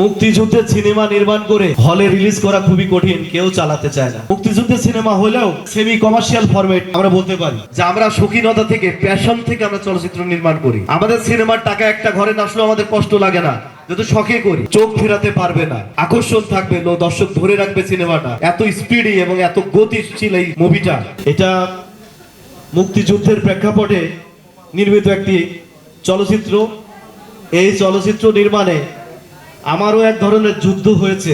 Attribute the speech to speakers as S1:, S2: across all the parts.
S1: মুক্তিযুদ্ধের সিনেমা নির্মাণ করে হলে রিলিজ করা খুবই কঠিন, কেউ চালাতে চায় না। মুক্তিযুদ্ধের সিনেমা হলেও সেমি কমার্শিয়াল ফরম্যাট আমরা বলতে পারি। যে আমরা শৌখিনতা থেকে প্যাশন থেকে আমরা চলচ্চিত্র নির্মাণ করি। আমাদের সিনেমার টাকা একটা ঘরে না আসলেও আমাদের কষ্ট লাগে না। যেহেতু শখে করি, চোখ ফেরাতে পারবে না। আকর্ষণ থাকবে, লো দর্শক ধরে রাখবে সিনেমাটা। এত স্পিডি এবং এত গতিশীল এই মুভিটা এটা মুক্তিযুদ্ধের প্রেক্ষাপটে নির্মিত একটি চলচ্চিত্র। এই চলচ্চিত্র নির্মাণে আমারও এক ধরনের যুদ্ধ হয়েছে।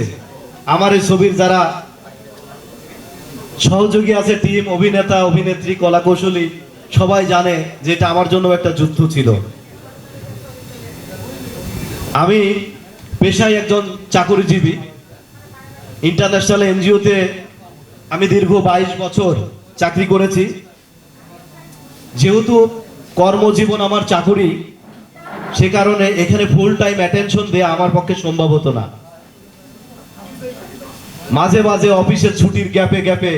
S1: আমার এই ছবির যারা সহযোগী আছে, টিম, অভিনেতা, অভিনেত্রী কলা কৌশলী সবাই জানে যে এটা আমার জন্য একটা যুদ্ধ ছিল। আমি পেশায় একজন চাকরিজীবী। ইন্টারন্যাশনাল এনজিওতে আমি দীর্ঘ বাইশ বছর চাকরি করেছি। যেহেতু কর্মজীবন আমার চাকুরি সে কারণে এখানে ফুল টাইম অ্যাটেনশন দেওয়া আমার পক্ষে সম্ভব হতো না। মাঝে মাঝে অফিসের ছুটির গ্যাপে গ্যাপে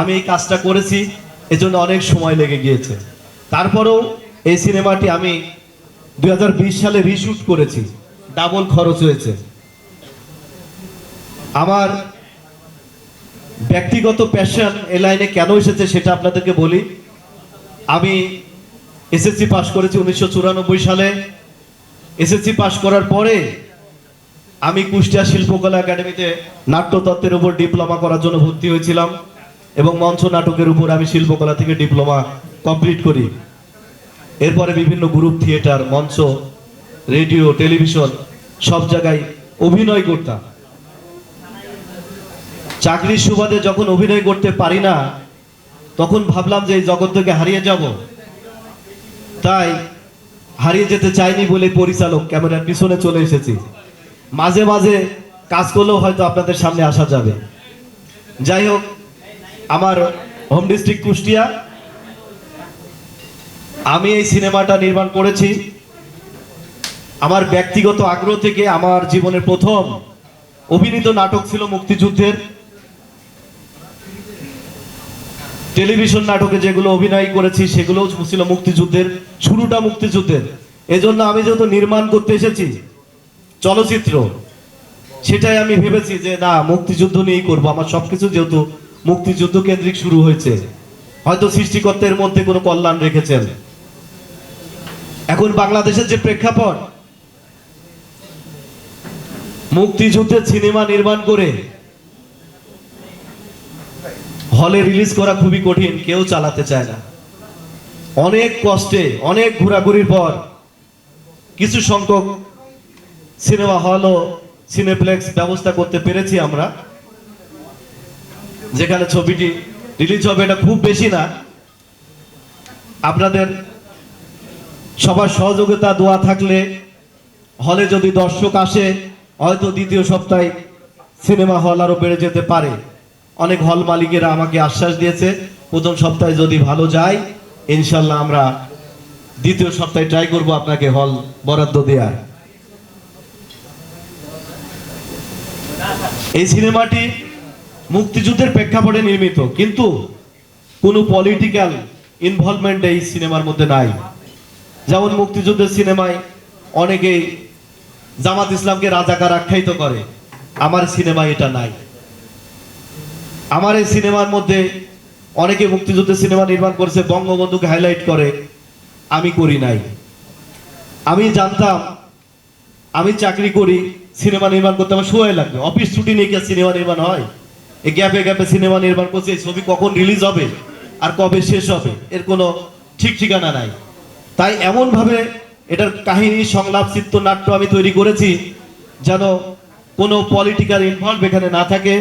S1: আমি এই কাজটা করেছি, এজন্য অনেক সময় লেগে গিয়েছে। তারপরেও এই সিনেমাটি আমি দু হাজার বিশ সালে রিশুট করেছি ডাবল খরচ হয়েছে। আমার ব্যক্তিগত প্যাশন এ লাইনে কেন এসেছে সেটা আপনাদেরকে বলি। আমি এসএসসি পাশ করেছি উনিশশো চুরানব্বই সালে। এসএসসি পাশ করার পরে আমি কুষ্টিয়া শিল্পকলা একাডেমিতে নাট্যতত্ত্বের উপর ডিপ্লোমা করার জন্য ভর্তি হয়েছিলাম এবং মঞ্চ নাটকের উপর আমি শিল্পকলা থেকে ডিপ্লোমা কমপ্লিট করি। এরপরে বিভিন্ন গ্রুপ থিয়েটার, মঞ্চ, রেডিও, টেলিভিশন সব জায়গায় অভিনয় করতাম। চাকরির সুবাদে যখন অভিনয় করতে পারি না, তখন ভাবলাম যে এই জগৎ থেকে হারিয়ে যাব। তাই হারিয়ে যেতে চাইনি বলে পরিচালক ক্যামেরার পিছনে চলে এসেছি। মাঝে মাঝে কাজ করলেও হয়তো আপনাদের সামনে আসা যাবে। যাই হোক, আমার হোম ডিস্ট্রিক্ট কুষ্টিয়া। আমি এই সিনেমাটা নির্মাণ করেছি। আমার ব্যক্তিগত আগ্রহ থেকে আমার জীবনের প্রথম অভিনীত নাটক ছিল মুক্তিযুদ্ধের। টেলিভিশন নাটকে যেগুলো অভিনয় করেছি সেগুলো ছিল মুক্তিযুদ্ধের, শুরুটা মুক্তিযুদ্ধের। এজন্য আমি যেহেতু নির্মাণ করতে এসেছি, চলচ্চিত্র, সেটাই আমি ভেবেছি যে, না, মুক্তিযুদ্ধ নিয়েই করব। আমার সবকিছু যেহেতু মুক্তিযুদ্ধ কেন্দ্রিক শুরু হয়েছে, হয়তো সৃষ্টিকর্তার মধ্যে কোনো কল্যাণ রেখেছেন। এখন বাংলাদেশের যে প্রেক্ষাপট, মুক্তিযুদ্ধের সিনেমা নির্মাণ করে হলে রিলিজ করা খুবই কঠিন, কেউ চালাতে চায় না। অনেক কষ্টে, অনেক ঘোরাঘুরির পর কিছু সংখ্যক সিনেমা হল ও সিনেপ্লেক্স ব্যবস্থা করতে পেরেছি আমরা। যেখানে ছবিটি রিলিজ হবে, এটা খুব বেশি না। আপনাদের সবার সহযোগিতা, দোয়া থাকলে হলে যদি দর্শক আসে, হয়তো দ্বিতীয় সপ্তাহে সিনেমা হল আরও বেড়ে যেতে পারে। অনেক হল মালিকেরা আমাকে আশ্বাস দিয়েছে, প্রথম সপ্তাহে যদি ভালো যায়, ইনশাল্লাহ আমরা দ্বিতীয় সপ্তাহে ট্রাই করব আপনাকে হল বরাদ্দ দেওয়ার। এই সিনেমাটি মুক্তিযুদ্ধের প্রেক্ষাপটে নির্মিত, কিন্তু কোনো পলিটিক্যাল ইনভলভমেন্ট এই সিনেমার মধ্যে নাই। যেমন মুক্তিযুদ্ধের সিনেমায় অনেকেই জামাত ইসলামকে রাজাকার আখ্যায়িত করে, আমার সিনেমায় এটা নাই। আমার এই সিনেমার মধ্যে অনেকে মুক্তিযুদ্ধের সিনেমা নির্মাণ করেছে, বঙ্গবন্ধুকে হাইলাইট করে, আমি করি নাই। আমি জানতাম, আমি চাকরি করি, সিনেমা নির্মাণ করতে আমার সময় লাগবে। অফিস ছুটি নিয়ে কি সিনেমা নির্মাণ হয়? এই গ্যাপে গ্যাপে সিনেমা নির্মাণ করছে, এই ছবি কখন রিলিজ হবে? আর কবে শেষ হবে? এর কোনো ঠিক ঠিকানা নাই। তাই এমনভাবে এটার কাহিনী, সংলাপ, চিত্রনাট্য আমি তৈরি করেছি, যেন কোনো পলিটিক্যাল ইনভলভ এখানে না থাকে,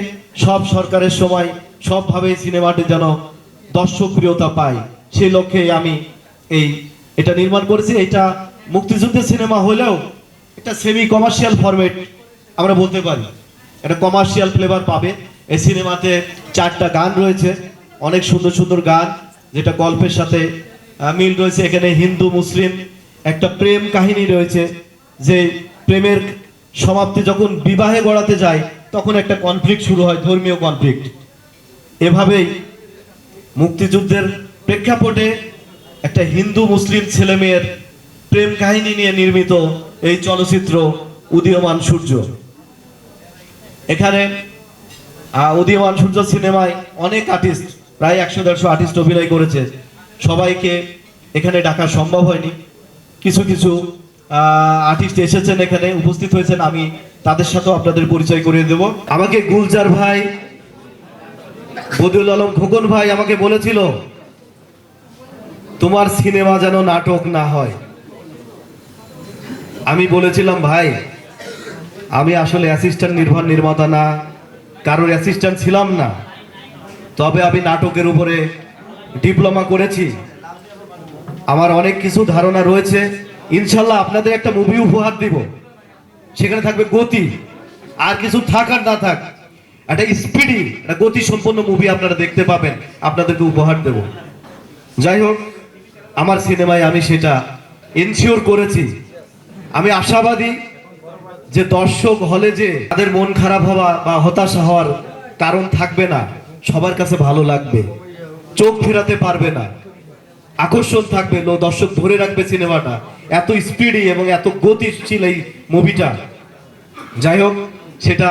S1: সব সরকারের সময় সবভাবে সিনেমাটি যেন দর্শকপ্রিয়তা পায়। সেই লক্ষ্যে আমি এই এটা নির্মাণ করেছি। এটা মুক্তিযুদ্ধের সিনেমা হলেও এটা সেমি কমার্শিয়াল ফরম্যাট আমরা বলতে পারি। এটা কমার্শিয়াল ফ্লেভার পাবে। এই সিনেমাতে চারটা গান রয়েছে। অনেক সুন্দর সুন্দর গান, যেটা গল্পের সাথে মিল রয়েছে। এখানে হিন্দু, মুসলিম একটা প্রেম কাহিনী রয়েছে, যে প্রেমের সমাপ্তি যখন বিবাহে গড়াতে যায়, তখন একটা কনফ্লিক্ট শুরু হয়, ধর্মীয় কনফ্লিক্ট এভাবেই মুক্তিযুদ্ধের প্রেক্ষাপটে একটা হিন্দু মুসলিম ছেলে মেয়ের প্রেম কাহিনী নিয়ে নির্মিত এই চলচ্চিত্র উদীয়মান সূর্য। এখানে উদীয়মান সূর্য সিনেমায় অনেক আর্টিস্ট প্রায় একশো দেড়শো আর্টিস্ট অভিনয় করেছে। সবাইকে এখানে ডাকা সম্ভব হয়নি। কিছু কিছু আর্টিস্ট এসেছেন এখানে, উপস্থিত হয়েছেন, আমি তাদের সাথেও আপনাদের পরিচয় করিয়ে দেব। আমাকে গুলজার ভাই, বদিউল আলম খোকন ভাই আমাকে বলেছিল, তোমার সিনেমা যেন নাটক না হয়। আমি বলেছিলাম, ভাই, আমি আসলে অ্যাসিস্ট্যান্ট নির্ভর নির্মাতা না, কারোর অ্যাসিস্ট্যান্ট ছিলাম না। তবে আমি নাটকের উপরে ডিপ্লোমা করেছি। আমার অনেক কিছু ধারণা রয়েছে। ইনশাল্লাহ আপনাদের একটা মুভি উপহার দিব। সেখানে থাকবে গতি। আর কিছু থাক আর না থাক, একটা স্পিডি একটা গতি সম্পন্ন মুভি আপনারা দেখতে পাবেন। আপনাদেরকে উপহার দেব। যাই হোক, আমার সিনেমায় আমি সেটা এনশিওর করেছি। আমি আশাবাদী যে দর্শক হলে যে তাদের মন খারাপ হওয়া বা হতাশা হওয়ার কারণ থাকবে না, সবার কাছে ভালো লাগবে। চোখ ফেরাতে পারবে না। আকর্ষণ থাকবে। দর্শক ধরে রাখবে সিনেমাটা। এত স্পিডি এবং এত গতিশীল এই মুভিটা যাই হোক, সেটা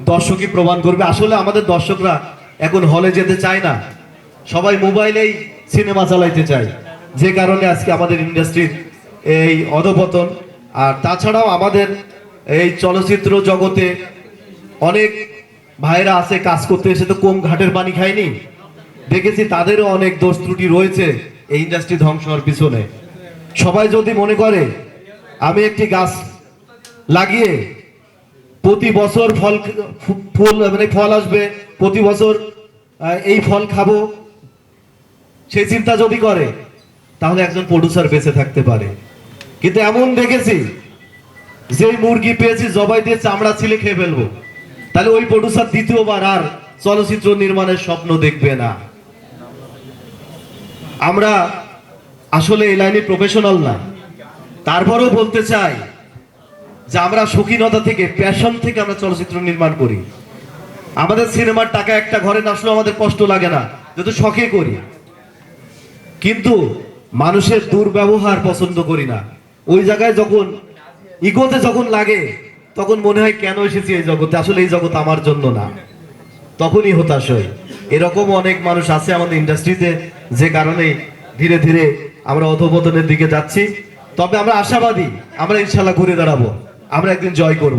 S1: দর্শকই প্রমাণ করবে। আসলে আমাদের দর্শকরা এখন হলে যেতে চায় না। সবাই মোবাইলেই সিনেমা চালাইতে চায়। যে কারণে আজকে আমাদের ইন্ডাস্ট্রির এই অধপতন। আর তাছাড়াও আমাদের এই চলচ্চিত্র জগতে অনেক ভাইরা আছে, কাজ করতে এসে তো কম ঘাটের পানি খায়নি। দেখেছি তাদেরও অনেক দোষ ত্রুটি রয়েছে এই ইন্ডাস্ট্রি ধ্বংস হওয়ার পিছনে। সবাই যদি মনে করে, আমি একটি গাছ লাগিয়ে প্রতি বছর ফল ফুল মানে ফল আসবে, প্রতি বছর এই ফল খাব সেই চিন্তা যদি করে, তাহলে একজন প্রডিউসার বেঁচে থাকতে পারে। কিন্তু এমন দেখেছি যে মুরগি পেয়েছি, জবাই দিয়ে চামড়া ছিলে খেয়ে ফেলব। তাহলে ওই প্রডিউসার দ্বিতীয়বার আর চলচ্চিত্র নির্মাণের স্বপ্ন দেখবে না। আমরা আসলে এই লাইনে প্রফেশনাল না। তারপরেও বলতে চাই যে আমরা শৌখিনতা থেকে প্যাশন থেকে আমরা চলচ্চিত্র নির্মাণ করি। আমাদের সিনেমার টাকা একটা ঘরে না আসলেও আমাদের কষ্ট লাগে না, যেহেতু শখে করি। কিন্তু মানুষের দুর্ব্যবহার পছন্দ করি না। ওই জায়গায় যখন ইগোতে যখন লাগে, তখন মনে হয় কেন এসেছি এই জগতে? আসলে এই জগৎ আমার জন্য না। তখনই হতাশ হয় এরকম অনেক মানুষ আছে আমাদের ইন্ডাস্ট্রিতে যে কারণে ধীরে ধীরে আমরা অধপতনের দিকে যাচ্ছি। তবে আমরা আশাবাদী, আমরা ইনশাল্লাহ ঘুরে দাঁড়াবো। আমরা একদিন জয় করব।